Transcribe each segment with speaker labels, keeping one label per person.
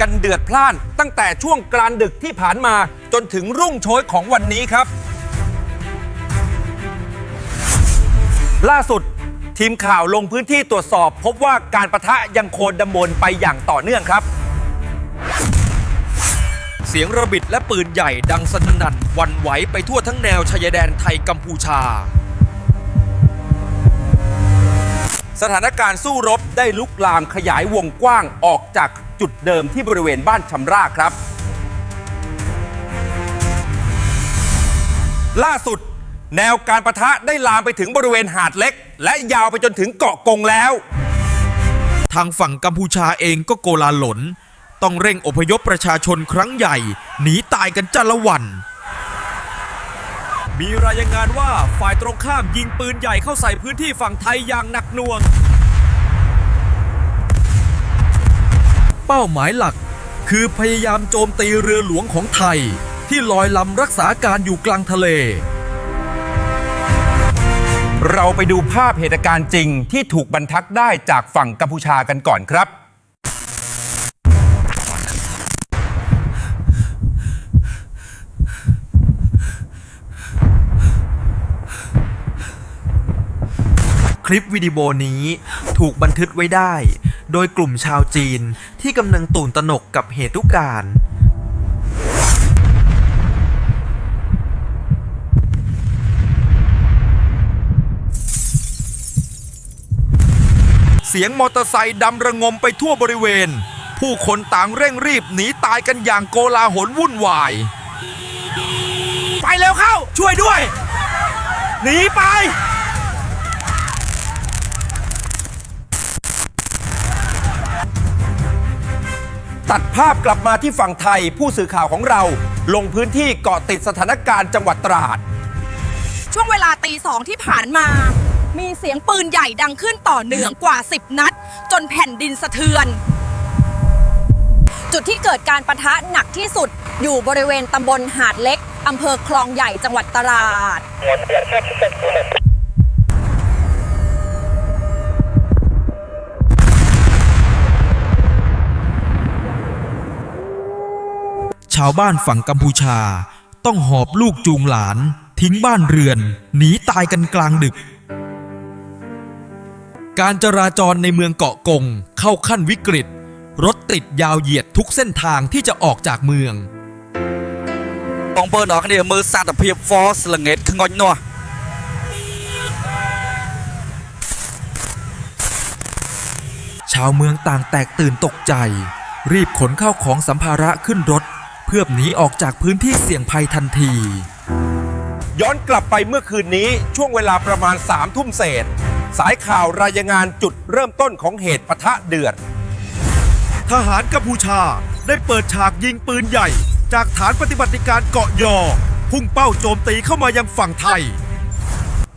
Speaker 1: กันเดือดพล่าน ตั้งแต่ช่วงกลางดึกที่ผ่านมาจนถึงรุ่งโชยของวันนี้ครับ ล่าสุดทีมข่าวลงพื้นที่ตรวจสอบ พบว่าการประทะยังโคนดำมนไปอย่างต่อเนื่องครับ เสียงระบิดและปืนใหญ่ดังสนั่นหวันไหวไปทั่วทั้งแนวชายแดนไทยกัมพูชา สถานการณ์สู้รบได้ลุกลามขยายวงกว้างออกจาก จุดเดิมที่บริเวณบ้านชำรากครับ ล่าสุดแนวการประทะได้ลามไปถึงบริเวณหาดเล็ก และยาวไปจนถึงเกาะกงแล้ว
Speaker 2: ทางฝั่งกัมพูชาเองก็โกลาหลน ต้องเร่งอพยพประชาชนครั้งใหญ่ หนีตายกันจ้าละวัน
Speaker 1: มีรายงานว่าฝ่ายตรงข้ามยิงปืนใหญ่เข้าใส่พื้นที่ฝั่งไทยอย่างหนักหน่วง
Speaker 2: เป้าหมายหลัก คือพยายามโจมตีเรือหลวงของไทย ที่ลอยลำรักษาการอยู่กลางทะเล
Speaker 1: เราไปดูภาพเหตุการณ์จริงที่ถูกบันทึกได้จากฝั่งกัมพูชากันก่อนครับ
Speaker 2: คลิปวิดีโอนี้ถูกบันทึกไว้ได้ โดยกลุ่มชาวจีนที่กำลังตื่นตระหนกกับเหตุการณ์
Speaker 1: เสียงมอเตอร์ไซค์ดำระงมไปทั่วบริเวณ ผู้คนต่างเร่งรีบหนีตายกันอย่างโกลาหลวุ่นวาย ไปเร็วเข้า ช่วยด้วย หนีไป ตัดภาพกลับมาที่ฝั่งไทยผู้สื่อข่าวของเรา ลงพื้นที่เกาะติดสถานการณ์จังหวัดตราด
Speaker 3: ช่วงเวลาตีสองที่ผ่านมา มีเสียงปืนใหญ่ดังขึ้นต่อเนื่องกว่า 10 นัด จนแผ่นดินสะเทือน จุดที่เกิดการประทะหนักที่สุดอยู่บริเวณตำบลหาดเล็กอำเภอคลองใหญ่จังหวัดตราดา
Speaker 2: วบ้านฝั่งกัมพูชา ต้องหอบลูกจูงหลาน ทิ้งบ้านเรือน หนีตายกันกลางดึก การจราจรในเมืองเกาะกงเข้าขั้นวิกฤต รถติดยาวเหยียดทุกเส้นทางที่จะออกจากเมือง
Speaker 4: បងប្អូនអរគ្នាមើលសកម្មភាព Force ល្ងិតខ្ងុញនោះ
Speaker 2: ชาวเมืองต่างแตกตื่นตกใจ รีบขนข้าวของสัมภาระขึ้นรถ เ พื่อหนีออกจากพื้นที่เสี่ยงภัยทันที
Speaker 1: ย้อนกลับไปเมื่อคืนนี้ช่วงเวลาประมาณ3ามทุ่มเศษ สายข่าวรายงานจุดเริ่มต้นของเหตุปะทะเดือด
Speaker 2: ทหารกัมพูชาได้เปิดฉากยิงปืนใหญ่ จากฐานปฏิบัติการเกาะยอ พุ่งเป้าโจมตีเข้ามายังฝั่งไทย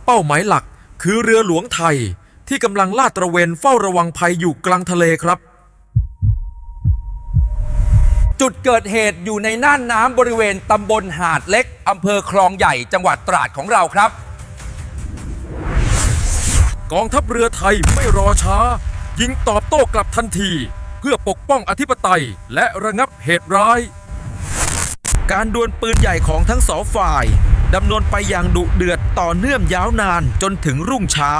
Speaker 2: เป้าหมายหลักคือเรือหลวงไทยที่กำลังลาดตระเวนเฝ้าระวังภัยอยู่กลางทะเลครับ
Speaker 1: จุดเกิดเหตุอยู่ในน่านน้ำบริเวณตำบลหาดเล็กอำเภอคลองใหญ่จังหวัดตราดของเราครับ
Speaker 2: กองทัพเรือไทยไม่รอช้า ยิงตอบโต้กลับทันที เพื่อปกป้องอธิปไตยและระงับเหตุร้าย การดวลปืนใหญ่ของทั้งสองฝ่ายดำเนินไปอย่างดุเดือดต่อเนื่องยาวนานจนถึงรุ่งเช้า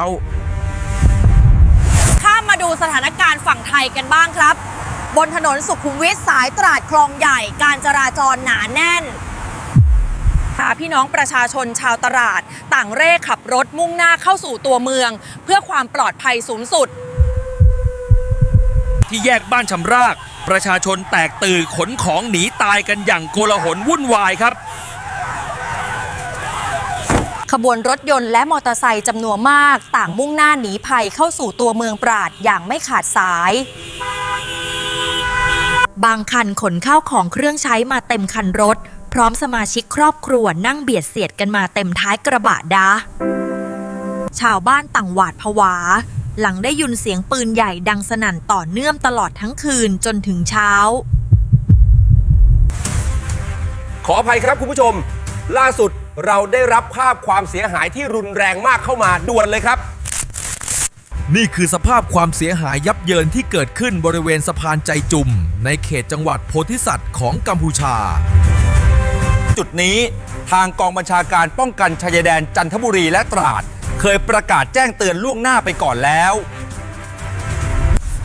Speaker 3: ข้ามมาดูสถานการณ์ฝั่งไทยกันบ้างครับ บนถนนสุขุมวิทสายตราดคลองใหญ่ การจราจรหนาแน่นพาพี่น้องประชาชนชาวตราด ต่างเร่ขับรถมุ่งหน้าเข้าสู่ตัวเมือง เพื่อความปลอดภัยสูงสุด
Speaker 1: ที่แยกบ้านชำราก ประชาชนแตกตื่นขนของหนีตายกันอย่างโกลาหลวุ่นวายครับ
Speaker 3: ขบวนรถยนต์และมอเตอร์ไซค์จำนวนมาก ต่างมุ่งหน้าหนีภัยเข้าสู่ตัวเมืองปราดอย่างไม่ขาดสาย บางคันขนข้าวของเครื่องใช้มาเต็มคันรถ พร้อมสมาชิกครอบครัวนั่งเบียดเสียดกันมาเต็มท้ายกระบะดา ชาวบ้านต่างหวาดผวา หลังได้ยินเสียงปืนใหญ่ดังสนั่นต่อเนื่องตลอดทั้งคืนจนถึงเช้า
Speaker 1: ขออภัยครับคุณผู้ชม ล่าสุดเราได้รับภาพความเสียหายที่รุนแรงมากเข้ามาด่วนเลยครับ
Speaker 2: นี่คือสภาพความเสียหายยับเยินที่เกิดขึ้นบริเวณสะพานใจจุมในเขตจังหวัดโพธิสัตว์ของกัมพูชา
Speaker 1: จุดนี้ทางกองบัญชาการป้องกันชายแดนจันทบุรีและตราด เคยประกาศแจ้งเตือนล่วงหน้าไปก่อนแล้ว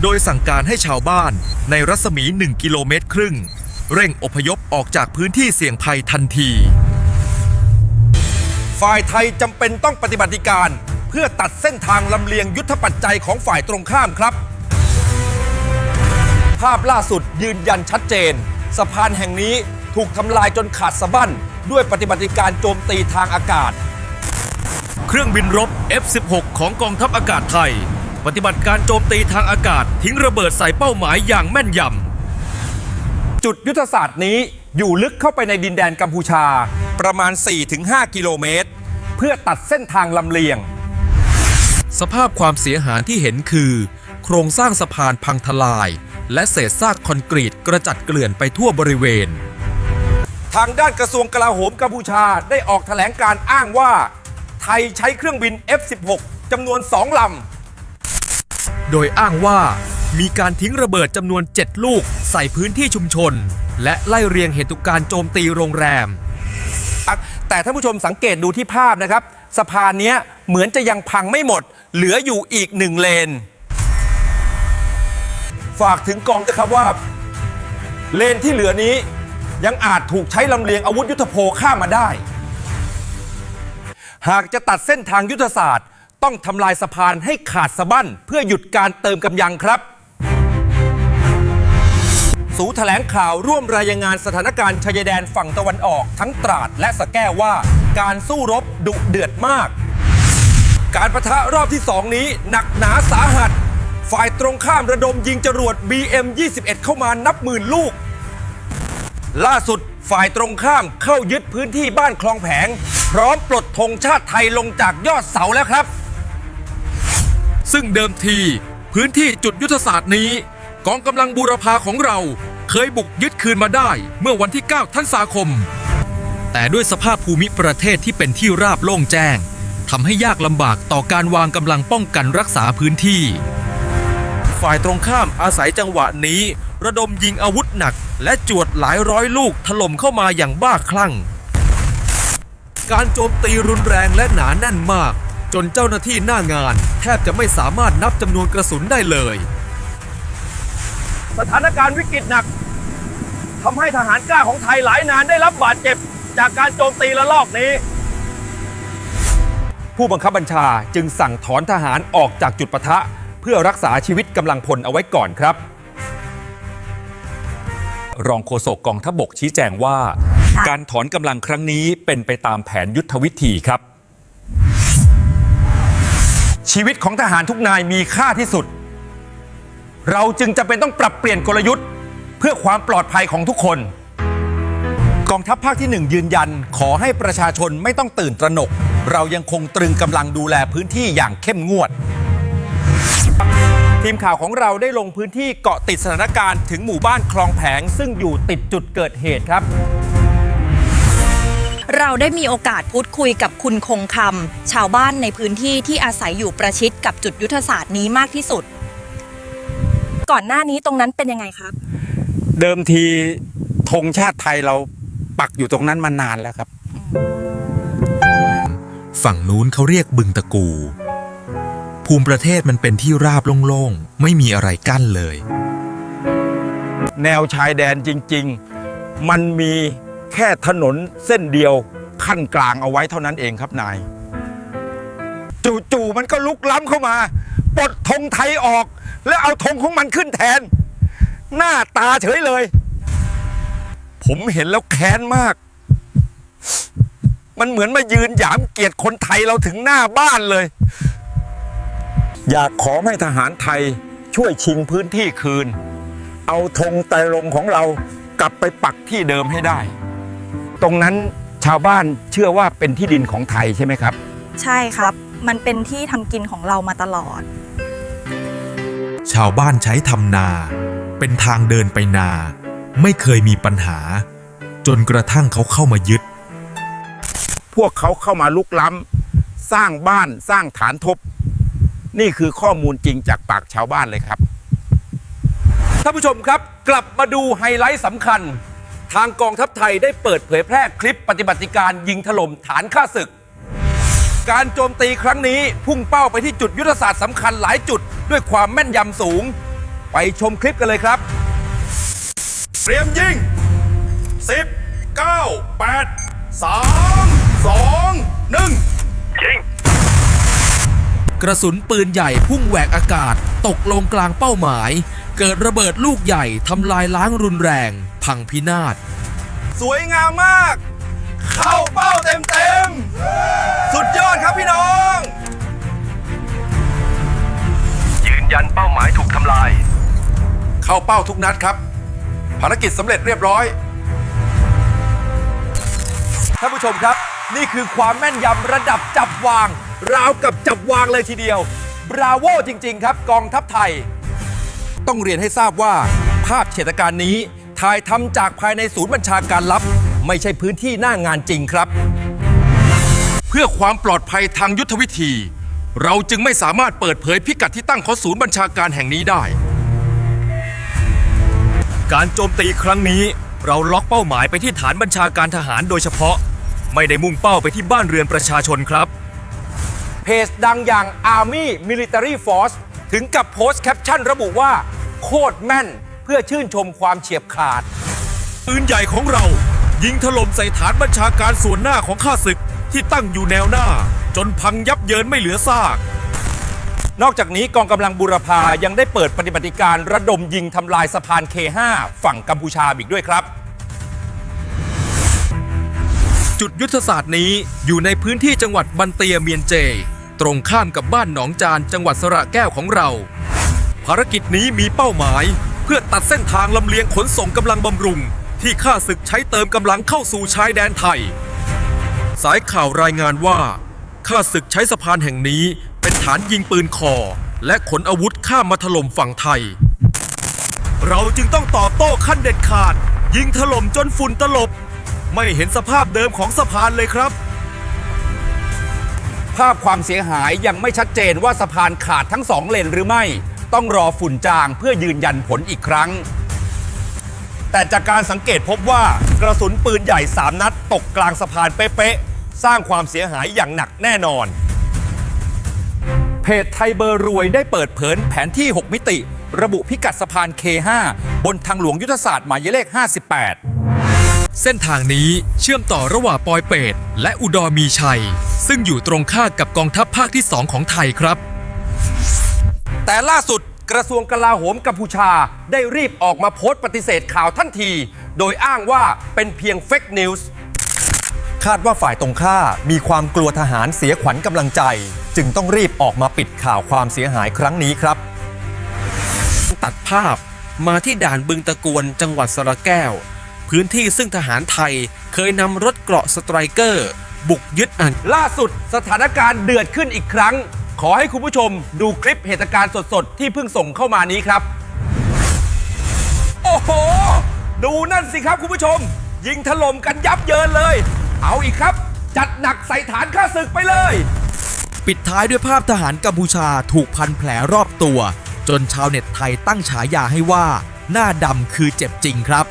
Speaker 2: โดยสั่งการให้ชาวบ้านในรัศมี 1 กิโลเมตรครึ่ง เร่งอพยพออกจากพื้นที่เสี่ยงภัยทันที
Speaker 1: ฝ่ายไทยจำเป็นต้องปฏิบัติการ เพื่อตัดเส้นทางลำเลียงยุทธปัจจัยของฝ่ายตรงข้ามครับ ภาพล่าสุดยืนยันชัดเจน สะพานแห่งนี้ถูกทำลายจนขาดสะบั้น ด้วยปฏิบัติการโจมตีทางอากาศ
Speaker 2: เครื่องบินรบ F-16 ของกองทัพอากาศไทย ปฏิบัติการโจมตีทางอากาศ ทิ้งระเบิดใส่เป้าหมายอย่างแม่นยำ
Speaker 1: จุดยุทธศาสตร์นี้อยู่ลึกเข้าไปในดินแดนกัมพูชาประมาณ 4-5 กิโลเมตร เพื่อตัดเส้นทางลำเลียง
Speaker 2: สภาพความเสียหายที่เห็นคือ โครงสร้างสะพานพังทลาย และเศษซากคอนกรีตกระจัดเกลื่อนไปทั่วบริเวณ
Speaker 1: ทางด้านกระทรวงกลาโหมกัมพูชาได้ออกแถลงการอ้างว่า ไทยใช้เครื่องบิน F-16 จำนวน 2 ลำ
Speaker 2: โดยอ้างว่ามีการทิ้งระเบิดจำนวน 7 ลูกใส่พื้นที่ชุมชน และไล่เรียงเหตุการณ์โจมตีโรงแรม
Speaker 1: แต่ท่านผู้ชมสังเกตดูที่ภาพนะครับ สะพานเนี้ยเหมือนจะยังพังไม่หมด เหลืออยู่อีกหนึ่งเลน ฝากถึงกองนะครับว่า เลนที่เหลือนี้ยังอาจถูกใช้ลำเลียงอาวุธยุทโธโภข้ามมาได้ หากจะตัดเส้นทางยุทธศาสตร์ ต้องทำลายสะพานให้ขาดสะบั้น เพื่อหยุดการเติมกำลังครับ สูแถลงข่าวร่วมรายงานสถานการณ์ชายแดนฝั่งตะวันออกทั้งตราดและสะแก้วว่า การสู้รบดุเดือดมาก การประทะรอบที่2นี้หนักหนาสาหัส ฝ่ายตรงข้ามระดมยิงจรวด BM21 เข้ามานับหมื่นลูก ล่าสุดฝ่ายตรงข้ามเข้ายึดพื้นที่บ้านคลองแผง พร้อมปลดธงชาติไทยลงจากยอดเสาแล้วครับ
Speaker 2: ซึ่งเดิมทีพื้นที่จุดยุทธศาสตร์นี้ กองกำลังบูรพาของเราเคยบุกยึดคืนมาได้เมื่อวันที่9ท่านสาคม แต่ด้วยสภาพภูมิประเทศที่เป็นที่ราบโล่งแจ้งทำให้ยากลำบากต่อการวางกำลังป้องกันรักษาพื้นที่ ฝ่ายตรงข้ามอาศัยจังหวะนี้ ระดมยิงอาวุธหนัก และจวดหลายร้อยลูกถล่มเข้ามาอย่างบ้าคลั่ง การโจมตีรุนแรงและหนาแน่นมาก จนเจ้าหน้าที่หน้างาน แทบจะไม่สามารถนับจำนวนกระสุนได้เลย
Speaker 5: สถานการณ์วิกฤตหนักทำให้ทหารกล้าของไทยหลายนานได้รับบาดเจ็บจากการโจมตีระลอกนี้
Speaker 1: ผู้บังคับบัญชาจึงสั่งถอนทหารออกจากจุดปะทะ เพื่อรักษาชีวิตกำลังพลเอาไว้ก่อนครับ รองโฆษกกองทัพบกชี้แจงว่า การถอนกำลังครั้งนี้เป็นไปตามแผนยุทธวิธีครับ ชีวิตของทหารทุกนายมีค่าที่สุด เราจึงจำเป็นต้องปรับเปลี่ยนกลยุทธ์ เพื่อความปลอดภัยของทุกคน กองทัพภาคที่หนึ่งยืนยัน ขอให้ประชาชนไม่ต้องตื่นตระหนก เรายังคงตรึงกำลังดูแลพื้นที่อย่างเข้มงวด ทีมข่าวของเราได้ลงพื้นที่เกาะติดสถานการณ์ถึงหมู่บ้านคลองแผง ซึ่งอยู่ติดจุดเกิดเหตุครับ
Speaker 3: เราได้มีโอกาสพูดคุยกับคุณคงคำชาวบ้านในพื้นที่ที่อาศัยอยู่ประชิดกับจุดยุทธศาสตร์นี้มากที่สุด ก่อนหน้านี้ตรงนั้นเป็นยังไงครับ
Speaker 6: เดิมทีธงชาติไทยเราปักอยู่ตรงนั้นมานานแล้วครับ
Speaker 2: ฝั่งนู้นเขาเรียกบึงตะกู ภูมิประเทศมันเป็นที่ราบโล่งๆ ไม่มีอะไรกั้นเลย
Speaker 6: แนวชายแดนจริง ๆ มันมีแค่ถนนเส้นเดียวขั้นกลางเอาไว้เท่านั้นเองครับนาย จู่ๆมันก็ลุกล้ำเข้ามา ปลดธงไทยออก แล้วเอาธงของมันขึ้นแทน หน้าตาเฉยเลย ผมเห็นแล้วแค้นมาก มันเหมือนมายืนหยามเกียรติคนไทยเราถึงหน้าบ้านเลย อยากขอให้ทหารไทยช่วยชิงพื้นที่คืน เอาธงไตรรงของเรากลับไปปักที่เดิมให้ได้ ตรงนั้นชาวบ้านเชื่อว่าเป็นที่ดินของไทยใช่ไหมครับ
Speaker 7: ใช่ครับ มันเป็นที่ทำกินของเรามาตลอด
Speaker 2: ชาวบ้านใช้ทำนา เป็นทางเดินไปนา ไม่เคยมีปัญหา จนกระทั่งเขาเข้ามายึด
Speaker 6: พวกเขาเข้ามาลุกล้ำสร้างบ้านสร้างฐานทบ นี่คือข้อมูลจริงจากปากชาวบ้านเลยครับ
Speaker 1: ท่านผู้ชมครับ กลับมาดูไฮไลท์สำคัญ ทางกองทัพไทยได้เปิดเผยแพร่คลิปปฏิบัติการยิงถล่มฐานข้าศึก การโจมตีครั้งนี้พุ่งเป้าไปที่จุดยุทธศาสตร์สำคัญหลายจุด ด้วยความแม่นยำสูง ไปชมคลิปกันเลยครับ
Speaker 8: เตรียมยิง 10 9 8 3 2 1
Speaker 2: กระสุนปืนใหญ่พุ่งแหวกอากาศ ตกลงกลางเป้าหมาย เกิดระเบิดลูกใหญ่ทำลายล้างรุนแรง พังพินาศ
Speaker 8: สวยงามมาก เข้าเป้าเต็มเต็มๆสุดยอดครับพี่น้อง
Speaker 1: ยันเป้าหมายถูกทำลาย
Speaker 8: เข้าเป้าทุกนัดครับ ภารกิจสำเร็จเรียบร้อย
Speaker 1: ท่านผู้ชมครับ นี่คือความแม่นยำระดับจับวาง ราวกับจับวางเลยทีเดียวบราโวจริง ๆ ครับ กองทัพไทย ต้องเรียนให้ทราบว่า ภาพเฉตการนี้ถ่ายทำจากภายในศูนย์บัญชาการลับ ไม่ใช่พื้นที่หน้างานจริงครับ
Speaker 8: เพื่อความปลอดภัยทางยุทธวิธี เราจึงไม่สามารถเปิดเผยพิกัดที่ตั้งของศูนย์บัญชาการแห่งนี้ได้
Speaker 1: การโจมตีครั้งนี้ เราล็อกเป้าหมายไปที่ฐานบัญชาการทหารโดยเฉพาะ ไม่ได้มุ่งเป้าไปที่บ้านเรือนประชาชนครับ เพจดังอย่าง Army Military Force ถึงกับโพสต์แคปชั่นระบุว่า โคตรแม่นเพื่อชื่นชมความเฉียบขาด
Speaker 2: ปืนใหญ่ของเรา ยิงถล่มใส่ฐานบัญชาการส่วนหน้าของข้าศึกที่ตั้งอยู่แนวหน้าจ นพังยับเยินไม่เหลือซาก
Speaker 1: นอกจากนี้กองกำลังบูรพายังได้เปิดปฏิบัติการระดมยิงทำลายสะพาน K5 ฝั่งกัมพูชาอีกด้วยครับ
Speaker 2: จุดยุทธศาสตร์นี้อยู่ในพื้นที่จังหวัดบันเตียเมียนเจ ตรงข้ามกับบ้านหนองจานจังหวัดสระแก้วของเรา ภารกิจนี้มีเป้าหมาย เพื่อตัดเส้นทางลำเลียงขนส่งกำลังบำรุง ที่ข้าศึกใช้เติมกำลังเข้าสู่ชายแดนไทย สายข่าวรายงานว่า ข้าศึกใช้สะพานแห่งนี้ เป็นฐานยิงปืนคอ และขนอาวุธข้ามมาถล่มฝั่งไทย เราจึงต้องตอบโต้ขั้นเด็ดขาด ยิงถล่มจนฝุ่นตลบ ไม่เห็นสภาพเดิมของสะพานเลยครับ
Speaker 1: ภาพความเสียหายยังไม่ชัดเจนว่าสะพานขาดทั้งสองเลนหรือไม่ ต้องรอฝุ่นจางเพื่อยืนยันผลอีกครั้ง แต่จากการสังเกตพบว่ากระสุนปืนใหญ่ 3 นัดตกกลางสะพานเป๊ะๆ สร้างความเสียหายอย่างหนักแน่นอน เพจไทยเบอร์รวยได้เปิดเผยแผนที่ 6 มิติ ระบุพิกัดสะพาน K5 บนทางหลวงยุทธศาสตร์หมายเลข 58
Speaker 2: เส้นทางนี้เชื่อมต่อระหว่างปอยเปตและอุดรมีชัย ซึ่งอยู่ตรงข้ามกับกองทัพภาคที่ 2 ของไทยครับ
Speaker 1: แต่ล่าสุดกระทรวงกลาโหมกัมพูชาได้รีบออกมาโพสต์ปฏิเสธข่าวทันที โดยอ้างว่าเป็นเพียงเฟกนิวส์ คาดว่าฝ่ายตรงข้ามีความกลัวทหารเสียขวัญกำลังใจ จึงต้องรีบออกมาปิดข่าวความเสียหายครั้งนี้ครับ
Speaker 2: ตัดภาพมาที่ด่านบึงตะกวนจังหวัดสระแก้ว พื้นที่ซึ่งทหารไทยเคยนำรถเกราะสไตรเกอร์ บุกยึดอัน
Speaker 1: ล่าสุดสถานการณ์เดือดขึ้นอีกครั้ง ขอให้คุณผู้ชมดูคลิปเหตุการณ์สดๆ ที่เพิ่งส่งเข้ามานี้ครับ โอ้โห ดูนั่นสิครับคุณผู้ชม ยิงถล่มกันยับเยินเลย เอาอีกครับ จัดหนักใส่ฐานข้าศึกไปเลย
Speaker 2: ปิดท้ายด้วยภาพทหารกัมพูชาถูกพันแผลรอบตัว จนชาวเน็ตไทยตั้งฉายาให้ว่า หน้าดำคือเจ็บจริงครับ